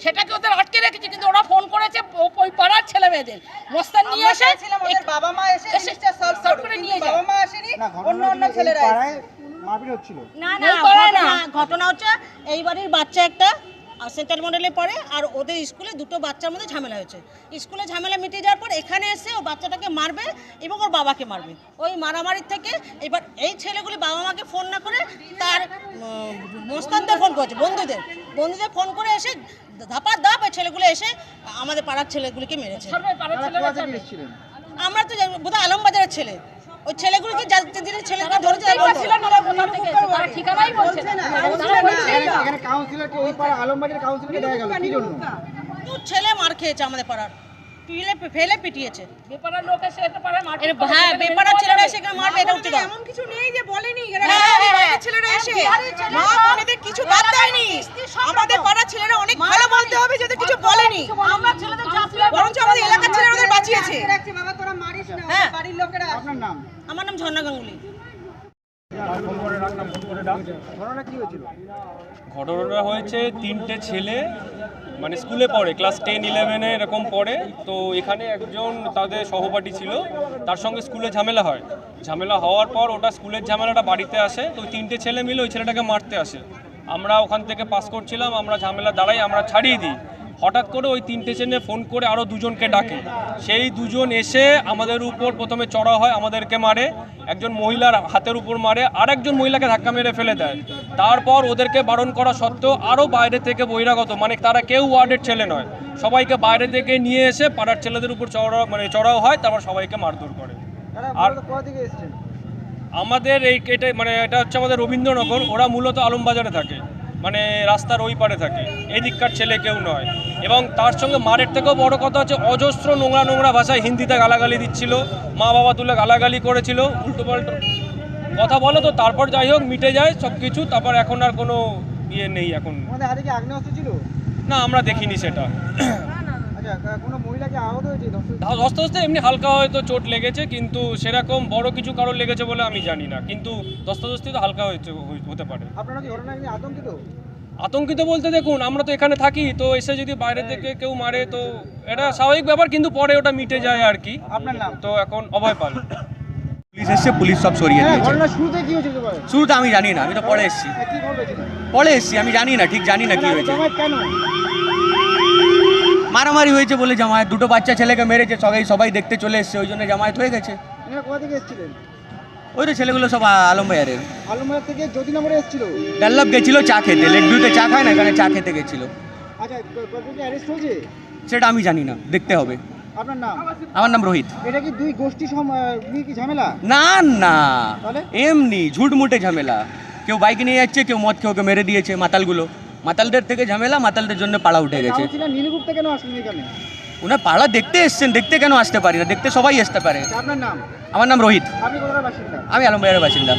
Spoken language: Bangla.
সেটাকে ওদের আটকে রেখেছে কিন্তু ওরা ফোন করেছে ওই পাড়ার ছেলে মেয়েদের মস্তান নিয়ে এসে বাবা মা এসে সলভ করে নিয়ে বাবা মা আসেনি অন্য অন্য ছেলেরা না না। ঘটনা হচ্ছে এই বাড়ির বাচ্চা একটা সেন্ট্রাল মডেলে পড়ে আর ওদের স্কুলে দুটো বাচ্চার মধ্যে ঝামেলা হয়েছে। স্কুলে ঝামেলা মিটে যাওয়ার পর এখানে এসে ও বাচ্চাটাকে মারবে এবং ওর বাবাকে মারবে। ওই মারামারির থেকে এবার এই ছেলেগুলি বাবা মাকে ফোন না করে তার মোস্তানদের ফোন করেছে বন্ধুদের। বন্ধুদের ফোন করে এসে ধাপার ধাপ এই ছেলেগুলো এসে আমাদের পাড়ার ছেলেগুলিকে মেরেছে। আমরা তো বোধহয় আলমবাজারের ছেলে। ওই ছেলেগুলিকে ছেলেকে ধরেছে এখানে কাউন্সিলরকে ওই পাড়া আলমবাগের কাউন্সিলরকে দেখা গেল কি জন্য? দু ছেলে মার খেয়েছে আমাদের পাড়ার। ফেলে ফেলে পিটিয়েছে। বেপাড়ার লোক এসে এটা করে হ্যাঁ বেপাড়ার ছেলেরা। সেখানে মারবে এটা এমন কিছু নেই যে বলেনি। এরা হ্যাঁ, হ্যাঁ, হ্যাঁ। ছেলেরা এসে মা বোনেদের কিছু বাদ দেয়নি। আমাদের পাড়ার ছেলেরা অনেক ভালো বলতে হবে যদি কিছু বলেনি। আমরা ছেলেদের বরঞ্চ আমাদের এলাকার ছেলেরা ওদের বাঁচিয়েছে। বাবা তোরা মারিস না। বাড়ির লোকেরা আপনার নাম? আমার নাম ঝর্ণা গাঙ্গুলি। ঘটনাটা হয়েছে, তিনটে ছেলে মানে স্কুলে পড়ে ক্লাস টেন ইলেভেনে এরকম পড়ে। তো এখানে একজন তাদের সহপাঠী ছিল, তার সঙ্গে স্কুলে ঝামেলা হয়। ঝামেলা হওয়ার পর ওটা স্কুলের ঝামেলাটা বাড়িতে আসে, তো তিনটে ছেলে মিলে ওই ছেলেটাকে মারতে আসে। আমরা ওখান থেকে পাস করছিলাম, আমরা ঝামেলা দাঁড়াই, আমরা ছাড়িয়ে দিই। হঠাৎ করে ওই তিনটে ছেলে ফোন করে আরও দুজনকে ডাকে। সেই দুজন এসে আমাদের উপর প্রথমে চড়া হয় আমাদেরকে মারে একজন মহিলার হাতের উপর মারে আর একজন মহিলাকে ধাক্কা মেরে ফেলে দেয়। তারপর ওদেরকে বারণ করা সত্ত্বেও আরও বাইরে থেকে বহিরাগত মানে তারা কেউ ওয়ার্ডের ছেলে নয় সবাইকে বাইরে থেকে নিয়ে এসে পাড়ার ছেলেদের উপর চড়া মানে চড়াও হয় তারপর সবাইকে মারধর করে। আর- আমাদের এই এটা মানে এটা হচ্ছে আমাদের রবীন্দ্রনগর ওরা মূলত আলমবাজারে থাকে। মানে রাস্তার ওই পারে থাকে। এদিককার দিককার ছেলে কেউ নয়। এবং তার সঙ্গে মারের থেকেও বড় কথা হচ্ছে অজস্র নোংরা নোংরা ভাষায় হিন্দিতে গালাগালি দিচ্ছিল মা বাবা তুলে গালাগালি করেছিল উল্টো পাল্টো। কথা বলো তো তারপর যাই হোক মিটে যায় সব কিছু তারপর এখন আর কোনো ইয়ে নেই এখন। না আমরা দেখিনি সেটা আচ্ছা কা- কোনো মহিলাকে আহত হয়েছে দর্শক হস্তে হস্তে এমনি হালকা হয়তো চোট লেগেছে কিন্তু সেরকম বড় কিছু কারোর লেগেছে বলে আমি জানি না। কিন্তু দস্তাদস্তি তো হালকা হয়েছে হতে পারে। আপনারা কি ঘটনা আতঙ্কিত? আতঙ্কিত বলতে দেখুন আমরা তো এখানে থাকি তো এসে যদি বাইরে থেকে কেউ মারে তো এটা স্বাভাবিক ব্যাপার কিন্তু পরে ওটা মিটে যায় আর কি। আপনার নাম? তো এখন অভয় পাল। পুলিশ এসছে পুলিশ সব সরিয়ে হ্যাঁ দিয়েছে। শুরুতে আমি জানি না আমি তো পরে এসেছি। হ্যাঁ, পরে এসেছি আমি জানি না ঠিক জানি না কি হয়েছে। কেন? মারামারি হয়েছে বলে জামায়াত দুটো বাচ্চা ছেলেকে মেরেছে সবাই সবাই দেখতে চলে এসছে ওই জন্য জামায়াত হয়ে গেছে। কোথা থেকে এসেছিলেন? ওই তো ছেলেগুলো সব আলম বাজারের আলমবাগ থেকে যদিনগরে এসেছিল? ডাল্লাভ গেছিল চা খেতে লেকভিউতে চা খায় না এখানে চা খেতে গেছিল। আচ্ছা অ্যারেস্ট হয়েছে? সেটা আমি জানি না দেখতে হবে। আপনার নাম? আমার নাম রোহিত। এটা কি দুই গোষ্ঠী কি ঝামেলা? না না? এমনি ঝুটমুটে ঝামেলা। কেউ বাইক নিয়ে যাচ্ছে কেউ মদ খেয়ে ওকে মেরে দিয়েছে মাতালগুলো। মাতালদের থেকে ঝামেলা মাতালদের জন্য পাড়া উঠে গেছে। উনার কেন আসলেন এখানে? ওনার পাড়া দেখতে এসছেন দেখতে কেন আসতে পারি না? দেখতে সবাই আসতে পারে। আপনার নাম? আমার নাম রোহিত। আমি আলমবাজারের বাসিন্দা।